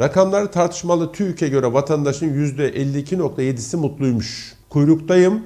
Rakamları tartışmalı TÜİK'e göre vatandaşın %52.7'si mutluymuş. Kuyruktayım,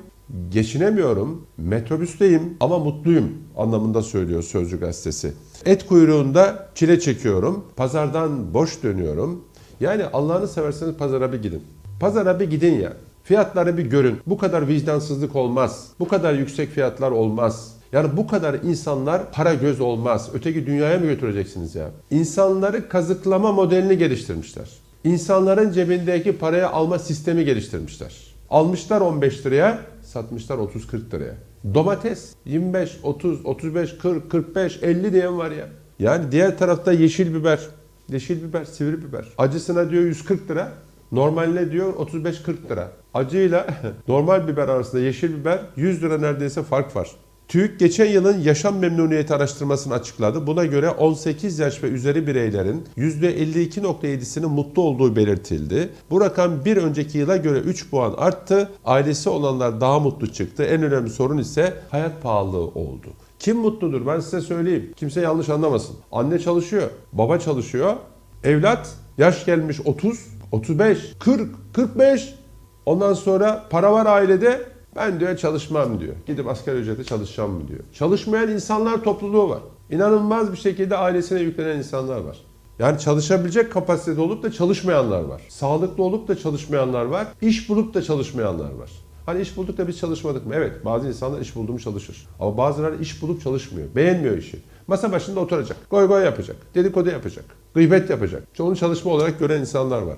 geçinemiyorum, metrobüsteyim ama mutluyum anlamında söylüyor Sözcü gazetesi. Et kuyruğunda çile çekiyorum, pazardan boş dönüyorum. Yani Allah'ını severseniz pazara bir gidin. Pazara bir gidin ya. Fiyatları bir görün. Bu kadar vicdansızlık olmaz. Bu kadar yüksek fiyatlar olmaz. Yani bu kadar insanlar para göz olmaz. Öteki dünyaya mı götüreceksiniz ya? İnsanları kazıklama modelini geliştirmişler. İnsanların cebindeki parayı alma sistemi geliştirmişler. Almışlar 15 liraya, satmışlar 30-40 liraya. Domates 25, 30, 35, 40, 45, 50 diyen var ya. Yani diğer tarafta yeşil biber. Yeşil biber, sivri biber. Acısına diyor 140 lira. Normaline diyor 35-40 lira. Acıyla normal biber arasında yeşil biber 100 lira neredeyse fark var. TÜİK geçen yılın yaşam memnuniyeti araştırmasını açıkladı. Buna göre 18 yaş ve üzeri bireylerin %52.7'sinin mutlu olduğu belirtildi. Bu rakam bir önceki yıla göre 3 puan arttı. Ailesi olanlar daha mutlu çıktı. En önemli sorun ise hayat pahalılığı oldu. Kim mutludur ben size söyleyeyim. Kimse yanlış anlamasın. Anne çalışıyor, baba çalışıyor. Evlat yaş gelmiş 30, 35, 40, 45. Ondan sonra para var ailede. Ben diyor çalışmam diyor. Gidip asgari ücrete çalışacağım mı diyor. Çalışmayan insanlar topluluğu var. İnanılmaz bir şekilde ailesine yüklenen insanlar var. Yani çalışabilecek kapasitede olup da çalışmayanlar var. Sağlıklı olup da çalışmayanlar var. İş bulup da çalışmayanlar var. Hani iş bulduk da biz çalışmadık mı? Evet bazı insanlar iş buldu çalışır. Ama bazıları iş bulup çalışmıyor. Beğenmiyor işi. Masa başında oturacak. Goy goy yapacak. Dedikodu yapacak. Gıybet yapacak. Onu çalışma olarak gören insanlar var.